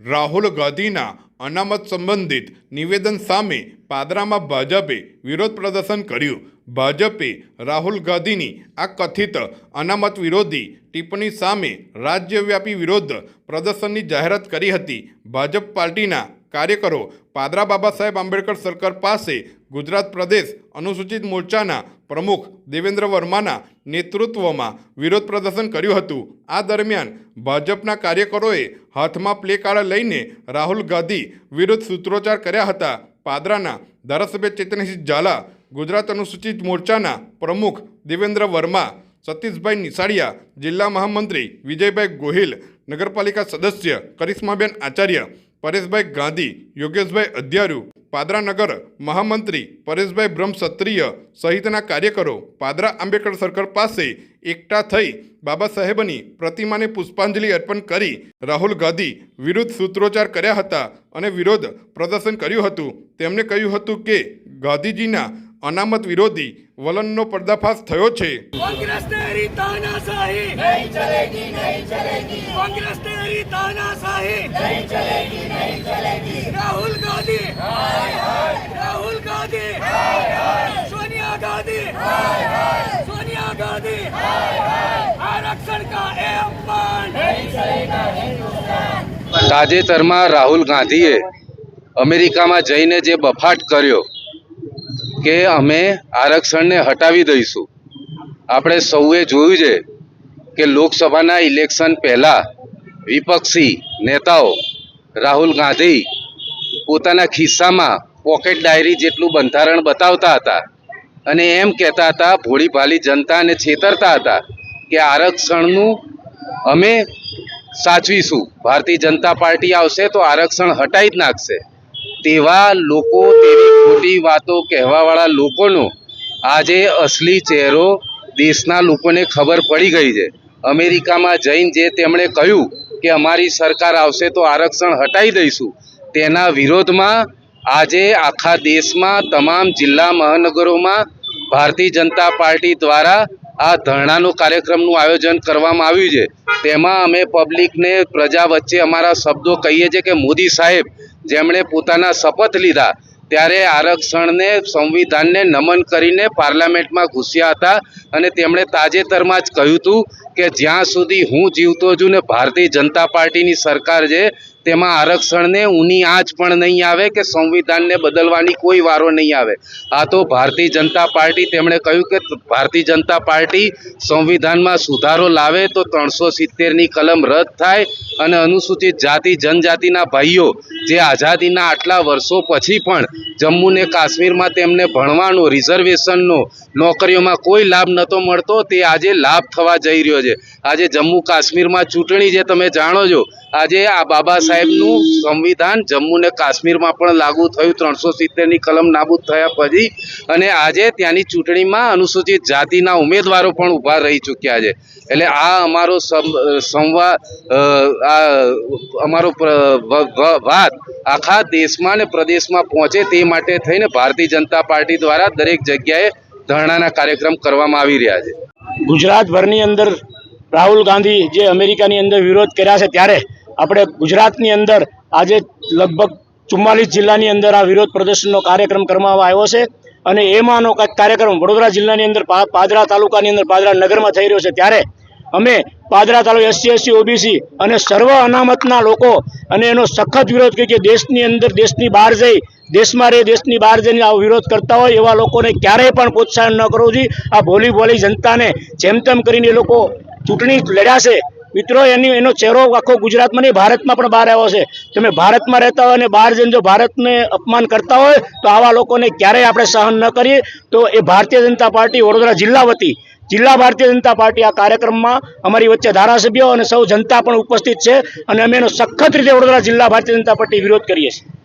રાહુલ ગાંધીના અનામત સંબંધિત નિવેદન સામે પાદરામાં ભાજપે વિરોધ પ્રદર્શન કર્યું. ભાજપે રાહુલ ગાંધીની આ કથિત અનામત વિરોધી ટિપ્પણી સામે રાજ્યવ્યાપી વિરોધ પ્રદર્શનની જાહેરાત કરી હતી. ભાજપ પાર્ટીના કાર્યકરો પાદરા બાબા સાહેબ આંબેડકર સરકાર પાસે ગુજરાત પ્રદેશ અનુસૂચિત મોરચાના પ્રમુખ દેવેન્દ્ર વર્માના નેતૃત્વમાં વિરોધ પ્રદર્શન કર્યું હતું. આ દરમિયાન ભાજપના કાર્યકરોએ હાથમાં પ્લે કાર્ડ લઈને રાહુલ ગાંધી વિરુદ્ધ સૂત્રોચ્ચાર કર્યા હતા. પાદરાના ધારાસભ્ય ચેતનસિંહ ઝાલા, ગુજરાત અનુસૂચિત મોરચાના પ્રમુખ દેવેન્દ્ર વર્મા, સતીશભાઈ નિસાડિયા જિલ્લા મહામંત્રી વિજયભાઈ ગોહિલ, નગરપાલિકા સદસ્ય કરિશ્માબેન આચાર્ય પરેશભાઈ ગાંધી, યોગેશભાઈ અધ્યારુ પાદરા નગર મહામંત્રી પરેશભાઈ બ્રહ્મક્ષત્રિય સહિતના કાર્યકરો પાદરા આંબેડકર સર્કલ પાસે એકઠા થઈ બાબા સાહેબની પ્રતિમાને પુષ્પાંજલિ અર્પણ કરી રાહુલ ગાંધી વિરુદ્ધ સૂત્રોચ્ચાર કર્યા હતા અને વિરોધ પ્રદર્શન કર્યું હતું. તેમણે કહ્યું હતું કે ગાંધીજીના અનામત વિરોધી વલણનો પર્દાફાશ થયો છે. રાહુલ ગાંધી. રાહુલ તાજેતરમાં રાહુલ ગાંધીએ અમેરિકામાં જઈને જે બફાટ કર્યો કે અમે આરક્ષણને હટાવી દઈશું. આપણે સૌએ જોયું છે કે લોકસભાના ઇલેક્શન પહેલાં વિપક્ષી નેતાઓ રાહુલ ગાંધી પોતાના ખિસ્સામાં પોકેટ ડાયરી જેટલું બંધારણ બતાવતા હતા અને એમ કહેતા હતા ભોળી ભાલી જનતાને છેતરતા હતા કે આરક્ષણનું અમે સાચવીશું. ભારતીય જનતા પાર્ટી આવશે તો આરક્ષણ હટાવી જ નાખશે. તેવા લોકો તેવી ખોટી વાતો કહેવાવાળા લોકોનો આજે અસલી ચહેરો દેશના લોકોને ખબર પડી ગઈ છે. અમેરિકામાં જઈને જે તેમણે કહ્યું કે અમારી સરકાર આવશે તો આરક્ષણ હટાવી દઈશું, તેના વિરોધમાં આજે આખા દેશમાં તમામ જિલ્લા મહાનગરોમાં ભારતીય જનતા પાર્ટી દ્વારા આ ધરણાનો કાર્યક્રમનું આયોજન કરવામાં આવ્યું છે. તેમાં અમે પબ્લિકને પ્રજા વચ્ચે અમારા શબ્દો કહીએ છીએ કે મોદી સાહેબ જેમણે પોતાના શપથ લીધા, ત્યારે આરક્ષણને, સંવિધાનને નમન કરીને પાર્લામેન્ટમાં ઘૂસ્યા હતા અને તેમણે તાજેતરમાં જ કહ્યું હતું કે જ્યાં સુધી હું જીવતો છું ને ભારતીય જનતા પાર્ટીની સરકાર છે, તેમાં આરક્ષણને ઊની આંચ પણ નહીં આવે કે સંવિધાનને બદલવાની કોઈ વારો નહીં આવે. આ તો ભારતીય જનતા પાર્ટી, તેમણે કહ્યું કે ભારતીય જનતા પાર્ટી સંવિધાનમાં સુધારો લાવે તો ત્રણસો સિત્તેરની કલમ રદ થાય અને અનુસૂચિત જાતિ, જનજાતિના ભાઈઓ જે આઝાદીના આટલા વર્ષો પછી પણ જમ્મુ ને કાશ્મીરમાં તેમને ભણવાનો રિઝર્વેશનનો નોકરીઓમાં કોઈ લાભ નહોતો મળતો, તે આજે લાભ થવા જઈ રહ્યો છે. આજે જમ્મુ કાશ્મીરમાં ચૂંટણી જે તમે જાણો છો. આજે આ બાબા સાહેબનું સંવિધાન જમ્મુ ને કાશ્મીરમાં પણ લાગુ થયું. ત્રણસો સિત્તેરની કલમ નાબૂદ થયા પછી અને આજે ત્યાંની ચૂંટણીમાં અનુસૂચિત જાતિના ઉમેદવારો પણ ઊભા રહી ચૂક્યા છે. એટલે આ અમારો સંવાદ આ અમારો વાત આખા દેશમાં ને પ્રદેશમાં પહોંચે તે માટે થઈને ભારતીય જનતા પાર્ટી દ્વારા દરેક જગ્યાએ ધરણાના કાર્યક્રમ કરવામાં આવી રહ્યા છે. ગુજરાતભરની અંદર રાહુલ ગાંધી જે અમેરિકાની અંદર વિરોધ કર્યા છે ત્યારે આપણે ગુજરાતની અંદર આજે લગભગ ચુમ્માલીસ જિલ્લાની અંદર આ વિરોધ પ્રદર્શનનો કાર્યક્રમ કરવામાં આવ્યો છે. અને એમાંનો કાર્યક્રમ વડોદરા જિલ્લાની અંદર પાદરા તાલુકાની અંદર પાદરા નગરમાં થઈ રહ્યો છે. ત્યારે અમે Padra taluka SC SC, OBC અને સર્વ અનામતના લોકો અને એનો સખત વિરોધ કરી કે દેશની અંદર દેશની બહાર જઈ, દેશમાં રહે, દેશની બહાર જઈને આવો વિરોધ કરતા હોય એવા લોકોને ક્યારેય પણ પ્રોત્સાહન ન કરવું જોઈએ. આ ભોલી ભોલી જનતાને જેમ તેમ કરીને એ લોકો ચૂંટણી લડ્યા છે. મિત્રો, એની એનો ચહેરો આખો ગુજરાતમાં નહીં, ભારતમાં પણ બહાર આવ્યો છે. તમે ભારતમાં રહેતા હોય અને બહાર જઈને જો ભારતને અપમાન કરતા હોય, તો આવા લોકોને ક્યારેય આપણે સહન ન કરીએ. તો એ ભારતીય જનતા પાર્ટી વડોદરા જિલ્લા વતી, જિલ્લા ભારતીય જનતા પાર્ટી આ કાર્યક્રમમાં અમારી વચ્ચે ધારાસભ્યો અને સૌ જનતા પણ ઉપસ્થિત છે અને અમે એનો સખત રીતે વડોદરા જિલ્લા ભારતીય જનતા પાર્ટી વિરોધ કરીએ છીએ.